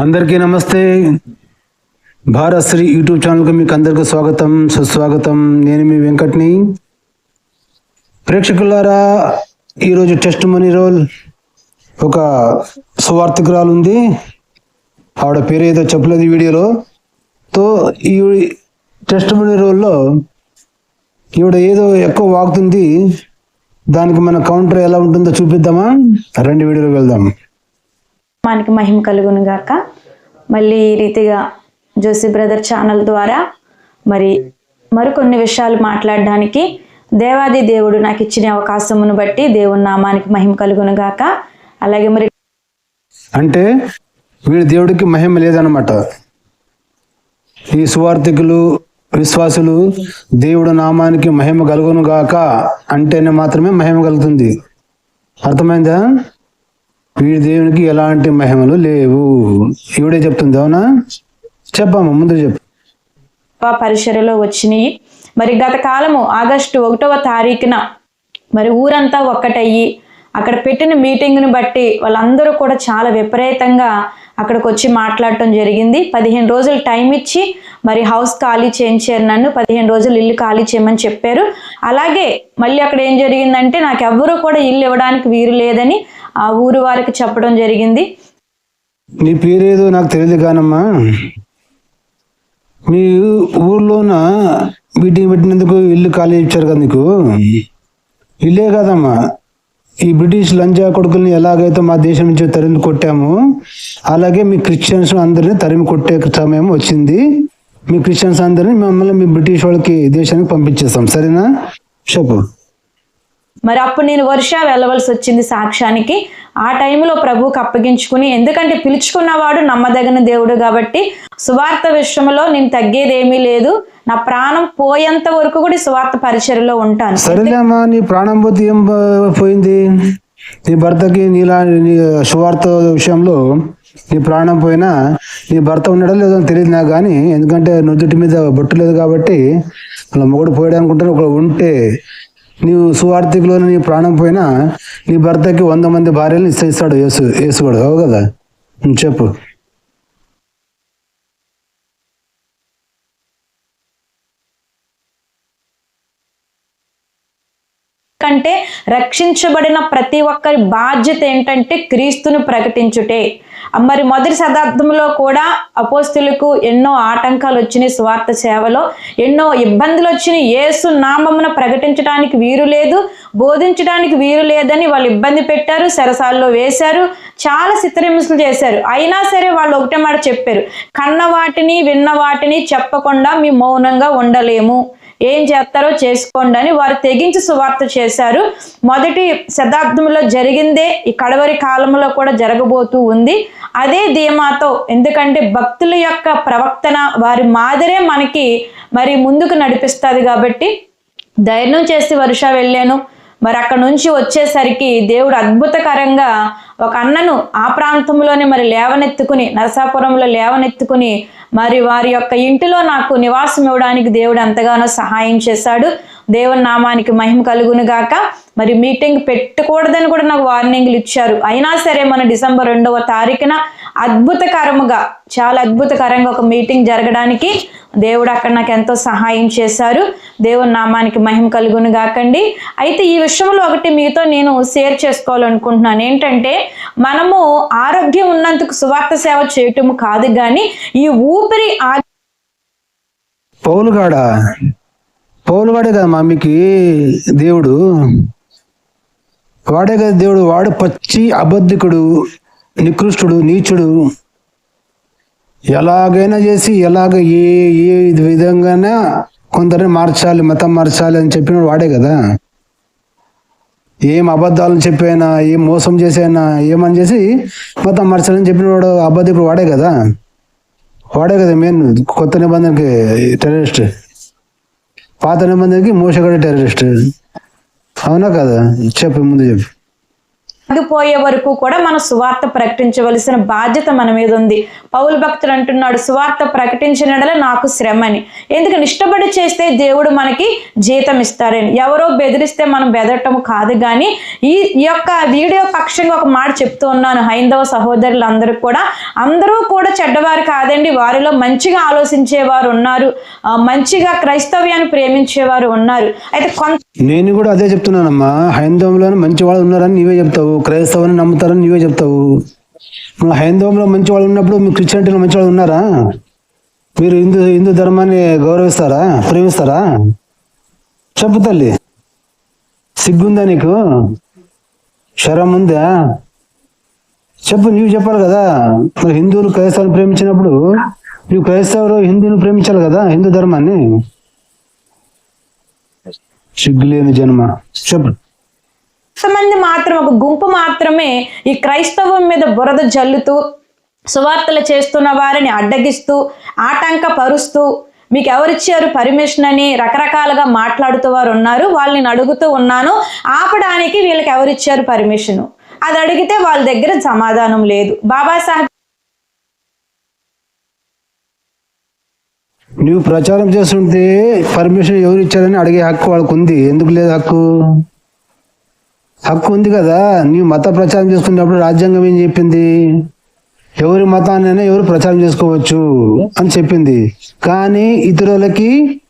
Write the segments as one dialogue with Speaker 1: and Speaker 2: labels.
Speaker 1: అందరికీ నమస్తే. భారత్ శ్రీ యూట్యూబ్ ఛానల్కి మీకు అందరికీ స్వాగతం సుస్వాగతం. నేను మీ వెంకట్ని. ప్రేక్షకులారా ఈరోజు టెస్ట్ మనీ రోల్ ఒక సువార్థికురాలు ఉంది. ఆవిడ పేరు ఏదో చెప్పలేదు ఈ వీడియోలో. తో ఈ టెస్ట్ మనీ రోల్లో ఈవిడ ఏదో ఎక్కువ వాగుతుంది. దానికి మన కౌంటర్ ఎలా ఉంటుందో చూపిద్దామా? రెండు వీడియోలో వెళ్దాం.
Speaker 2: మనకి మహిమ కలుగును గాక. మళ్ళీ ఈ రీతిగా జోసి బ్రదర్ ఛానల్ ద్వారా మరి మరికొన్ని విషయాలు మాట్లాడడానికి దేవాది దేవుడు నాకు ఇచ్చిన అవకాశమును బట్టి దేవుని నామానికి మహిమ కలుగును గాక. అలాగే మరి
Speaker 1: అంటే వీడి దేవుడికి మహిమ లేదనమాట ఈ సువార్థికులు విశ్వాసులు దేవుడు నామానికి మహిమ కలుగును గాక అంటేనే మాత్రమే మహిమ కలుగుతుంది. అర్థమైందా? వీడి దేవునికి ఎలాంటి మహిమలు లేవు. ఈవిడే చెప్తుంది అవునా? చెప్పమ్మా ముందు చెప్పు.
Speaker 2: పరిసరలో వచ్చినాయి. మరి గత కాలము ఆగస్టు ఒకటవ తారీఖున మరి ఊరంతా ఒక్కటయ్యి అక్కడ పెట్టిన మీటింగ్ని బట్టి వాళ్ళందరూ కూడా చాలా విపరీతంగా అక్కడికి వచ్చి మాట్లాడటం జరిగింది. పదిహేను రోజులు టైం ఇచ్చి మరి హౌస్ ఖాళీ చేయించారు నన్ను. పదిహేను రోజులు ఇల్లు ఖాళీ చేయమని చెప్పారు. అలాగే మళ్ళీ అక్కడ ఏం జరిగిందంటే నాకు ఎవ్వరూ కూడా ఇల్లు ఇవ్వడానికి వీరు లేదని ఆ ఊరు వారికి చెప్పడం జరిగింది.
Speaker 1: నీ పేరేదో నాకు తెలియదు కానమ్మా. మీ ఊర్లోన మీటింగ్ పెట్టినందుకు ఇల్లు ఖాళీ ఇచ్చారు కదా నీకు? ఇల్లే కదమ్మా. ఈ బ్రిటిష్ లంజా కొడుకుల్ని ఎలాగైతే మా దేశం నుంచి తరిమి కొట్టాము అలాగే మీ క్రిస్టియన్స్ అందరినీ తరిమి కొట్టే సమయం వచ్చింది. మీ క్రిస్టియన్స్ అందరినీ మమ్మల్ని మీ బ్రిటిష్ వాళ్ళకి దేశానికి పంపించేస్తాం. సరేనా? చెప్పు.
Speaker 2: మరి అప్పుడు నేను వర్ష వెళ్ళవలసి వచ్చింది సాక్ష్యానికి. ఆ టైంలో ప్రభువుకి అప్పగించుకుని ఎందుకంటే పిలుచుకున్నవాడు నమ్మదగిన దేవుడు కాబట్టి సువార్త విషయంలో నేను తగ్గేది ఏమీ లేదు. నా ప్రాణం పోయేంత వరకు కూడా సువార్త పరిచయలో ఉంటాను.
Speaker 1: సరేలేమ్మా నీ ప్రాణం పోతే ఏం పో- పోయింది? నీ భర్తకి నీలా నీ సువార్త విషయంలో నీ ప్రాణం పోయినా నీ భర్త ఉండడం లేదో తెలియదు నాకు కానీ ఎందుకంటే నుదుటి మీద బొట్టు లేదు కాబట్టి వాళ్ళ మొగుడు పోయాడు అనుకుంటాను. ఒకళ్ళు ఉంటే నీవు సువార్థికలో నీ ప్రాణం పోయినా నీ భర్తకి వంద మంది భార్యలు ఇస్తాడు యేసు యేసు కూడా అవు కదా? చెప్పు.
Speaker 2: ఎందుకంటే రక్షించబడిన ప్రతి ఒక్కరి బాధ్యత ఏంటంటే క్రీస్తును ప్రకటించుటే. మరి మొదటి శతాబ్దంలో కూడా అపోస్తులకు ఎన్నో ఆటంకాలు వచ్చినాయి స్వార్థ సేవలో. ఎన్నో ఇబ్బందులు వచ్చినాయి. యేసు నామమున ప్రకటించడానికి వీరు లేదు బోధించడానికి వీరు లేదని వాళ్ళు ఇబ్బంది పెట్టారు సరసాల్లో వేశారు చాలా చిత్రహింసలు చేశారు. అయినా సరే వాళ్ళు ఒకటే మాట చెప్పారు కన్న వాటిని విన్న వాటిని చెప్పకుండా మీ మౌనంగా ఉండలేము. ఏం చేస్తారో చేసుకోండి అని వారు తెగించి సువార్త చేశారు. మొదటి శతాబ్దంలో జరిగిందే ఈ కడవరి కాలంలో కూడా జరగబోతూ ఉంది. అదే ధీమాతో ఎందుకంటే భక్తుల యొక్క ప్రవక్తన వారి మాదిరే మనకి మరి ముందుకు నడిపిస్తుంది కాబట్టి ధైర్యం చేసి వరుష వెళ్ళాను. మరి అక్కడ నుంచి వచ్చేసరికి దేవుడు అద్భుతకరంగా ఒక అన్నను ఆ ప్రాంతంలోనే మరి లేవనెత్తుకుని నరసాపురంలో లేవనెత్తుకుని మరి వారి యొక్క ఇంటిలో నాకు నివాసం ఇవ్వడానికి దేవుడు ఎంతగానో సహాయం చేశాడు. దేవుని నామానికి మహిమ కలుగును గాక. మరి మీటింగ్ పెట్టకూడదని కూడా నాకు వార్నింగ్లు ఇచ్చారు. అయినా సరే మన డిసెంబర్ రెండవ తారీఖున అద్భుతకరముగా చాలా అద్భుతకరంగా ఒక మీటింగ్ జరగడానికి దేవుడు అక్కడ నాకు ఎంతో సహాయం చేశారు. దేవుని నామానికి మహిమ కలుగును గాకండి. అయితే ఈ విషయంలో ఒకటి మీతో నేను షేర్ చేసుకోవాలనుకుంటున్నాను. ఏంటంటే మనము ఆరోగ్యం ఉన్నందుకు సువార్త సేవ చేయటము కాదు కానీ ఈ ఊపిరి ఆ
Speaker 1: పౌలుగాడా పౌలుగాడే కదా మమ్మీకి దేవుడు? వాడే కదా దేవుడు వాడు పచ్చి అబద్ధికుడు. నికృష్టుడు నీచుడు. ఎలాగైనా చేసి ఎలాగ ఏ ఏ విధంగానే కొందరిని మార్చాలి మతం మార్చాలి అని చెప్పిన వాడే కదా. ఏం అబద్ధాలను చెప్పైనా ఏం మోసం చేసైనా ఏమని చేసి మతం మార్చాలని చెప్పిన వాడు అబద్ధికుడు వాడే కదా. వాడే కదా మెయిన్ కొత్త నిబంధనకి టెర్రరిస్ట్ పాత నిబంధనకి మోసగడే టెర్రరిస్ట్ అవునా కదా? చెప్పు ముందు చెప్పు.
Speaker 2: ఆగిపోయే వరకు కూడా మన సువార్త ప్రకటించవలసిన బాధ్యత మన మీద ఉంది. పౌలు భక్తుడు అంటున్నాడు సువార్త ప్రకటించినడల నాకు శ్రమ అని ఎందుకని? ఇష్టపడి చేస్తే దేవుడు మనకి జీతం ఇస్తారని. ఎవరో బెదిరిస్తే మనం బెదరటం కాదు కానీ ఈ యొక్క వీడియో పక్షంగా ఒక మాట చెప్తూ ఉన్నాను. హైందవ సహోదరులందరూ కూడా అందరూ కూడా చెడ్డవారు కాదండి. వారిలో మంచిగా ఆలోచించేవారు ఉన్నారు. మంచిగా క్రైస్తవ్యాన్ని ప్రేమించేవారు ఉన్నారు. అయితే కొంత
Speaker 1: నేను కూడా అదే చెప్తున్నానమ్మా. హైందవంలో మంచి వాళ్ళు ఉన్నారని నీవే చెప్తావు. క్రైస్తవుని నమ్ముతారని నీవే చెప్తావు. హైందవంలో మంచి వాళ్ళు ఉన్నప్పుడు మీ క్రిస్టియానిటీలో మంచి వాళ్ళు ఉన్నారా? మీరు హిందూ హిందూ ధర్మాన్ని గౌరవిస్తారా? ప్రేమిస్తారా? చెప్పు తల్లి. సిగ్గుందా నీకు? శరం ఉందా చెప్పు నీవు చెప్పాలి కదా. మరి హిందువులు క్రైస్తవుని ప్రేమించినప్పుడు నువ్వు క్రైస్తవులు హిందువుని ప్రేమించాలి కదా హిందూ ధర్మాన్ని? సిగ్గులేని జన్మ. చెప్పు.
Speaker 2: కొంతమంది మాత్రం ఒక గుంపు మాత్రమే ఈ క్రైస్తవం మీద బురద జల్లుతూ సువార్తలు చేస్తున్న వారిని అడ్డగిస్తూ ఆటంక పరుస్తూ మీకు ఎవరిచ్చారు పర్మిషన్ అని రకరకాలుగా మాట్లాడుతూ వారు ఉన్నారు. వాళ్ళని అడుగుతూ ఉన్నాను. ఆపడానికి వీళ్ళకి ఎవరిచ్చారు పర్మిషను? అది అడిగితే వాళ్ళ దగ్గర సమాధానం లేదు. బాబాసాహెబ్
Speaker 1: నువ్వు ప్రచారం చేస్తుంటే పర్మిషన్ ఎవరు ఇచ్చారని అడిగే హక్కు వాళ్ళకు ఉంది. ఎందుకు లేదు హక్కు? హక్కు ఉంది కదా. నీవు మత ప్రచారం చేసుకున్నప్పుడు రాజ్యాంగం ఏం చెప్పింది? ఎవరి మతాన్నైనా ఎవరు ప్రచారం చేసుకోవచ్చు అని చెప్పింది. కానీ ఇతరులకి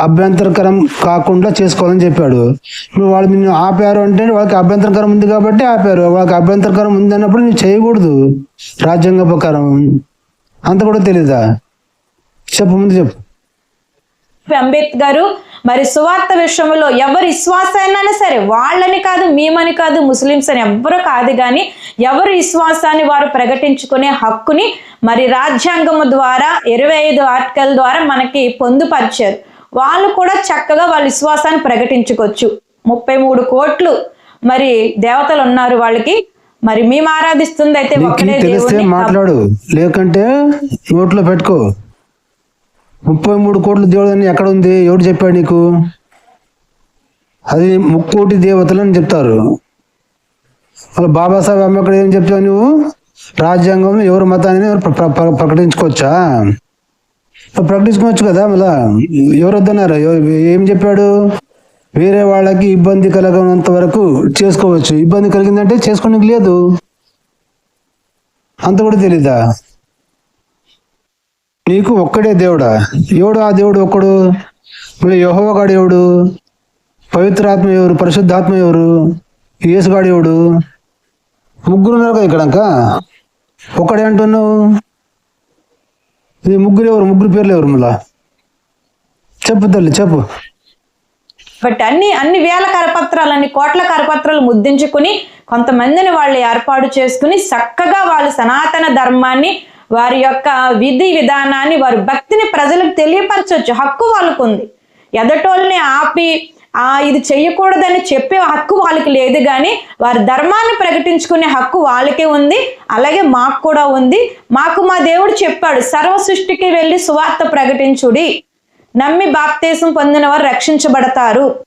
Speaker 1: అభ్యంతరకరం కాకుండా చేసుకోవాలని చెప్పాడు. ఇప్పుడు వాళ్ళు నిన్ను ఆపారు అంటే వాళ్ళకి అభ్యంతరకరం ఉంది కాబట్టి ఆపారు. వాళ్ళకి అభ్యంతరకరం ఉంది అన్నప్పుడు నువ్వు చేయకూడదు. రాజ్యాంగ ప్రకారం అంత కూడా తెలీదా? చెప్పు ముందు చెప్పు.
Speaker 2: అంబేద్కర్ మరి సువార్త విషయంలో ఎవరి విశ్వాసాన్ని సరే వాళ్ళని కాదు మేమని కాదు ముస్లిమ్స్ అని ఎవ్వరు కాదు కానీ ఎవరి విశ్వాసాన్ని వారు ప్రకటించుకునే హక్కుని మరి రాజ్యాంగము ద్వారా ఇరవై ఐదు ఆర్టికల్ ద్వారా మనకి పొందుపరిచారు. వాళ్ళు కూడా చక్కగా వాళ్ళ విశ్వాసాన్ని ప్రకటించుకోవచ్చు. ముప్పై మూడు కోట్లు మరి దేవతలు ఉన్నారు వాళ్ళకి. మరి మేము ఆరాధిస్తుంది అయితే
Speaker 1: తెలిస్తే మాట్లాడు. లేకంటే నోట్లో పెట్టుకో. ముప్పై మూడు కోట్ల దేవుడు అని ఎక్కడ ఉంది ఎవడు చెప్పాడు నీకు? అది ముక్కోటి దేవతలు అని చెప్తారు. మళ్ళీ బాబాసాహెబ్ అంబేద్కర్ ఏం చెప్తావు నువ్వు? రాజ్యాంగంలో ఎవరి మతాన్ని ఎవరు ప్ర- ప్ర- ప్ర- ప్రకటించుకోవచ్చా? ప్రకటించుకోవచ్చు కదా మళ్ళా. ఎవరు వద్దన్నారు? ఏం చెప్పాడు? వేరే వాళ్ళకి ఇబ్బంది కలగనంత వరకు చేసుకోవచ్చు. ఇబ్బంది కలిగిందంటే చేసుకోనికి లేదు. అంత కూడా తెలీదా? నీకు ఒక్కడే దేవుడా? ఎవడు ఆ దేవుడు ఒక్కడు? మళ్ళీ యహోవగాడు ఎవడు? పవిత్రాత్మ ఎవరు? పరిశుద్ధాత్మ ఎవరు? యేసుగాడు ఎవడు? ముగ్గురు ఉన్నారు కదా ఇక్కడంక ఒక్కడే అంటున్నావు? ఇది ముగ్గురు ఎవరు? ముగ్గురు పేర్లు ఎవరు మళ్ళా? చెప్పు తల్లి చెప్పు.
Speaker 2: బట్ అన్ని అన్ని వేల కరపత్రాలు అన్ని కోట్ల కరపత్రాలు ముద్దించుకుని కొంతమందిని వాళ్ళు ఏర్పాటు చేసుకుని చక్కగా వాళ్ళు సనాతన ధర్మాన్ని వారి యొక్క విధి విధానాన్ని వారి భక్తిని ప్రజలకు తెలియపరచవచ్చు హక్కు వాళ్ళకు ఉంది ఎదటోళ్ళని ఆపి ఆ ఇది చెయ్యకూడదని చెప్పే హక్కు వాళ్ళకి లేదు కానీ వారి ధర్మాన్ని ప్రకటించుకునే హక్కు వాళ్ళకే ఉంది. అలాగే మాకు కూడా ఉంది. మాకు మా దేవుడు చెప్పాడు సర్వ సృష్టికి వెళ్ళి సువార్త ప్రకటించుడి. నమ్మి బాప్తీసం పొందిన వారు రక్షించబడతారు.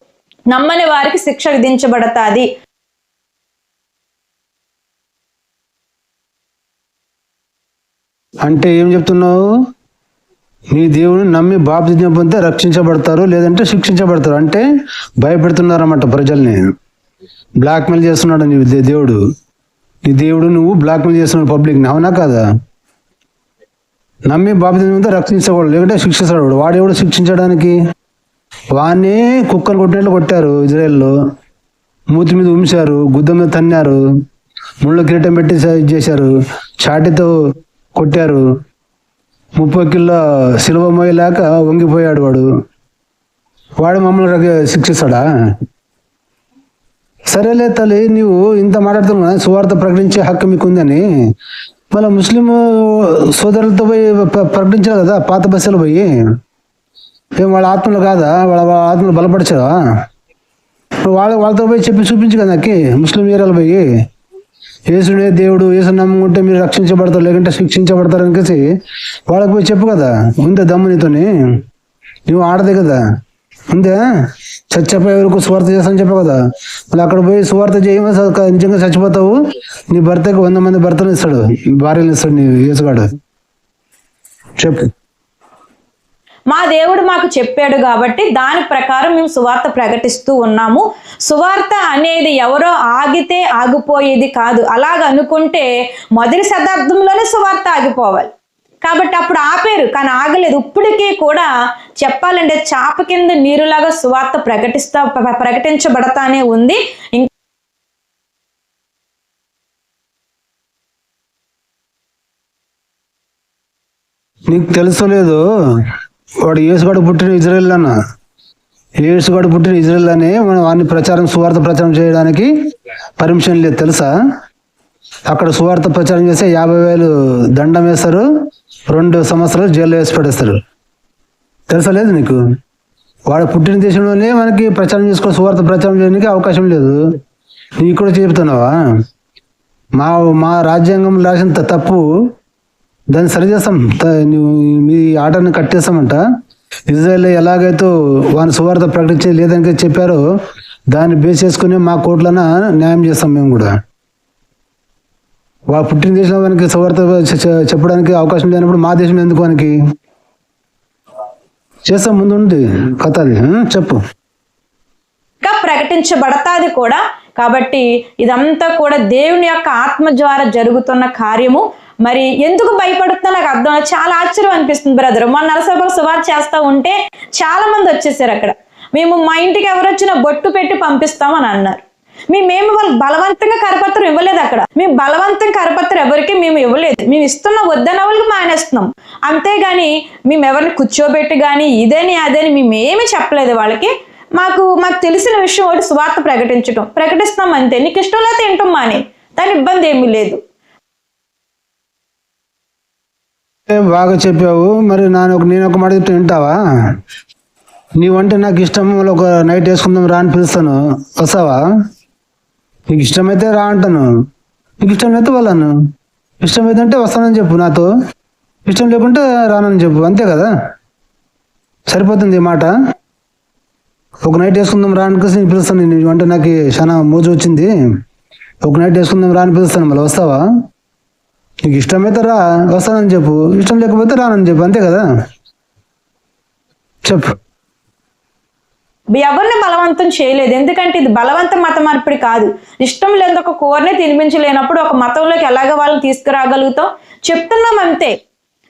Speaker 2: నమ్మని వారికి శిక్ష విధించబడతాది.
Speaker 1: అంటే ఏం చెప్తున్నావు? నీ దేవుని నమ్మి బాప్తిజం పొందితే రక్షించబడతారు లేదంటే శిక్షించబడతారు. అంటే భయపెడుతున్నారన్నమాట ప్రజల్ని. బ్లాక్మెయిల్ చేస్తున్నాడు నీ దే- దేవుడు. నీ దేవుడు నువ్వు బ్లాక్మెయిల్ చేస్తున్నాడు పబ్లిక్ని. అవునా కదా? నమ్మి బాప్తిజం పొందితే రక్షించకూడదు. లేకుంటే శిక్షిస్తాడు వాడు. ఎవడు శిక్షించడానికి? వాడిని కుక్కలు కొట్టినట్లు కొట్టారు ఇజ్రాయెల్లో. మూతి మీద ఉంచారు గుద్ద మీద తన్నారు ముళ్ళు కిరీటం పెట్టి చేశారు చాటితో కొట్టారు. ముప్పై కిలో సిలువ మోయలేక వంగిపోయాడు వాడు. వాడు మమ్మల్ని శిక్షిస్తాడా? సరేలే తల్లి నీవు ఇంత మాట్లాడుతున్నావు సువార్త ప్రకటించే హక్కు మీకు ఉందని మళ్ళీ ముస్లిం సోదరులతో పోయి ప్రకటించారు కదా పాత బస్సులు పోయి? ఏం వాళ్ళ ఆత్మలు కాదా? వాళ్ళ వాళ్ళ ఆత్మలు బలపరిచారా? ఇప్పుడు వాళ్ళ వాళ్ళతో పోయి చెప్పి చూపించు కదా నాకి ముస్లిం ఏరియాలో పోయి. యేసుడే దేవుడు యేసు నమ్ముకుంటే మీరు రక్షించబడతారు లేకుంటే శిక్షించబడతారు అనేసి వాళ్ళకి పోయి చెప్పు కదా. ఉందే దమ్ము నీతోని? నువ్వు ఆడదే కదా? ఉందే? చచ్చిపోయే వరకు సువార్త చేస్తాను చెప్పావు కదా. మళ్ళీ అక్కడ పోయి సువార్త చేయమని నిజంగా చచ్చిపోతావు. నీ భర్తకి వంద మంది భర్తలు ఇస్తాడు భార్యలు ఇస్తాడు నీ యేసుగాడు. చెప్పు.
Speaker 2: మా దేవుడు మాకు చెప్పాడు కాబట్టి దాని ప్రకారం మేము సువార్త ప్రకటిస్తూ ఉన్నాము. సువార్త అనేది ఎవరో ఆగితే ఆగిపోయేది కాదు. అలాగ అనుకుంటే మొదటి శతాబ్దంలోనే సువార్త ఆగిపోవాలి. కాబట్టి అప్పుడు ఆపారు కానీ ఆగలేదు. ఇప్పటికీ కూడా చెప్పాలంటే చాప కింద నీరులాగా సువార్త ప్రకటిస్తా ప్రకటించబడతానే ఉంది.
Speaker 1: నీకు తెలుసలేదు వాడు యేసుగాడు పుట్టిన ఇజ్రాయెల్ అన్న. యేసుగాడు పుట్టిన ఇజ్రాయెల్ అని మనం వాడిని ప్రచారం సువార్త ప్రచారం చేయడానికి పర్మిషన్ లేదు తెలుసా? అక్కడ సువార్త ప్రచారం చేస్తే యాభై వేలు దండం వేస్తారు. రెండు సంవత్సరాలు జైల్లో వేసి పడేస్తారు తెలుసా లేదు నీకు? వాడు పుట్టిన దేశంలోనే మనకి ప్రచారం చేసుకో సువార్త ప్రచారం చేయడానికి అవకాశం లేదు. నీకు కూడా చెబుతున్నావా మా మా రాజ్యాంగం రాసిన తప్పు. దాన్ని సరిచేస్తాం. త- మీ ఆటని కట్టేస్తామంట. ఇజ్రాయల్ ఎలాగైతే వాని సువార్త ప్రకటించి లేదని చెప్పారో దాన్ని బేస్ చేసుకుని మా కోర్టులన న్యాయం చేస్తాం మేము కూడా. పుట్టిన దేశంలో మనకి సువార్త చెప్పడానికి అవకాశం లేనప్పుడు మా దేశంలో ఎందుకు మనకి చేస్తాం ముందు ఉంది కథ అది చెప్పు.
Speaker 2: ఇంకా ప్రకటించబడతాది కూడా. కాబట్టి ఇదంతా కూడా దేవుని యొక్క ఆత్మ ద్వారా జరుగుతున్న కార్యము. మరి ఎందుకు భయపడుతున్నా నాకు అర్థం చాలా ఆశ్చర్యం అనిపిస్తుంది బ్రదర్ మొన్న నరసభకు సువార్ చేస్తూ ఉంటే చాలా మంది వచ్చేసారు అక్కడ. మేము మా ఇంటికి ఎవరు వచ్చినా బొట్టు పెట్టి పంపిస్తామని అన్నారు. మేమేమి వాళ్ళు బలవంతంగా కరపత్రం ఇవ్వలేదు అక్కడ. మేము బలవంతం కరపత్రం ఎవరికి మేము ఇవ్వలేదు. మేము ఇస్తున్న వద్దన్న వాళ్ళకి మానేస్తున్నాం. అంతేగాని మేము ఎవరిని కూర్చోబెట్టి కానీ ఇదని అదని మేము ఏమీ చెప్పలేదు వాళ్ళకి. మాకు మాకు తెలిసిన విషయం ఒకటి స్వార్థ ప్రకటించడం ప్రకటిస్తాం అంతే. నీకు ఇష్టం లేకపోతే వింటాం మాని. దాని ఇబ్బంది ఏమీ లేదు.
Speaker 1: బాగా చెప్పావు. మరి నేను ఒక నేను ఒక మాట చెప్తే వింటావా? నీవంటే నాకు ఇష్టం ఒక నైట్ వేసుకుందాం రా అని పిలుస్తాను. వస్తావా? నీకు ఇష్టమైతే రా అంటాను. నీకు ఇష్టం లేకపోతే వాళ్ళను. ఇష్టమైతే అంటే వస్తానని చెప్పు నాతో. ఇష్టం లేకుంటే రానని చెప్పు. అంతే కదా? సరిపోతుంది ఈ మాట. ఒక నైట్ వేసుకుందాం రా అనుకోసి నేను పిలుస్తాను నేను అంటే నాకు చాలా మోజు వచ్చింది. ఒక నైట్ వేసుకుందాం రా అని పిలుస్తాను. మళ్ళీ వస్తావా? నీకు ఇష్టమైతే రా వస్తానని చెప్పు. ఇష్టం లేకపోతే రానని చెప్పు. అంతే కదా? చెప్పు.
Speaker 2: ఎవరిని బలవంతం చేయలేదు. ఎందుకంటే ఇది బలవంత మత మార్పిడి కాదు. ఇష్టం లేదు ఒక కూరనే తినిపించలేనప్పుడు ఒక మతంలోకి ఎలాగ వాళ్ళని తీసుకురాగలుగుతాం? చెప్తున్నాం అంతే.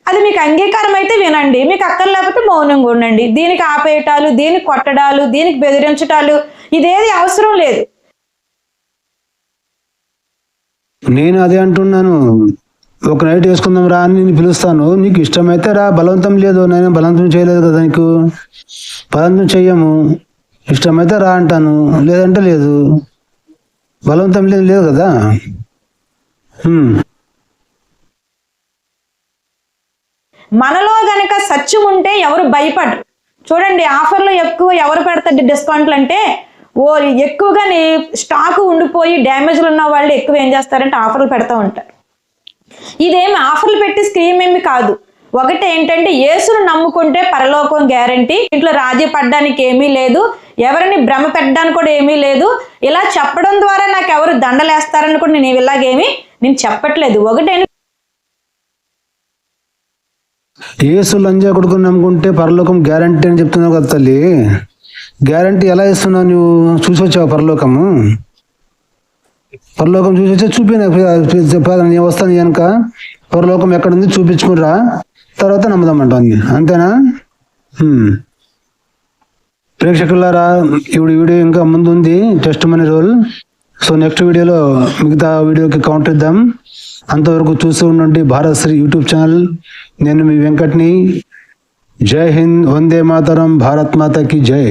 Speaker 2: అది మీకు అంగీకారం అయితే వినండి. మీకు అక్కర్లేకపోతే మౌనంగా ఉండండి. దీనికి ఆపేయటాలు దీనికి కొట్టడాలు దీనికి బెదిరించటాలు ఇదేది అవసరం లేదు.
Speaker 1: నేను అదే అంటున్నాను. ఒక నైట్ వేసుకుందాం రా అని నేను పిలుస్తాను. నీకు ఇష్టమైతే రా. బలవంతం లేదు. నేను బలవంతం చేయలేదు కదా నీకు? బలవంతం చెయ్యము. ఇష్టమైతే రా అంటాను లేదంటే లేదు. బలవంతం లేదు లేదు కదా?
Speaker 2: మనలో గనక సత్యం ఉంటే ఎవరు భయపడరు. చూడండి ఆఫర్లు ఎక్కువ ఎవరు పెడతారు డిస్కౌంట్లు అంటే ఓ ఎక్కువగానే స్టాక్ ఉండిపోయి డ్యామేజ్లు ఉన్న వాళ్ళు ఎక్కువ ఏం చేస్తారంటే ఆఫర్లు పెడతా ఉంటారు. ఇదేమి ఆఫర్లు పెట్టి స్కీమ్ ఏమి కాదు. ఒకటి ఏంటంటే యేసును నమ్ముకుంటే పరలోకం గ్యారంటీ ఇంట్లో రాజీ పడ్డానికి ఏమీ లేదు. ఎవరిని భ్రమ పెట్టడానికి కూడా ఏమీ లేదు. ఇలా చెప్పడం ద్వారా నాకు ఎవరు దండలేస్తారని కూడా నేను ఇలాగేమి నేను చెప్పట్లేదు. ఒకటే
Speaker 1: ఏసు లంజా కొడుకుని నమ్ముకుంటే పరలోకం గ్యారంటీ అని చెప్తున్నావు కదా తల్లి. గ్యారంటీ ఎలా ఇస్తున్నావు నువ్వు? చూసి వచ్చావు పరలోకము? పరలోకం చూసి వచ్చా చూపి నేను వస్తాను కనుక. పరలోకం ఎక్కడుంది చూపించుకురా తర్వాత నమ్ముదామంటాను అంతేనా? ప్రేక్షకులారా ఇప్పుడు వీడియో ఇంకా ముందుంది. Test money roll so next వీడియోలో మిగతా వీడియోకి కౌంటర్ ఇద్దాం. అంతవరకు చూస్తూ ఉండండి భారత్ శ్రీ యూట్యూబ్ ఛానల్. నేను మీ వెంకట్ని. జై హింద్ వందే మాతరం భారత్ మాతకి జై.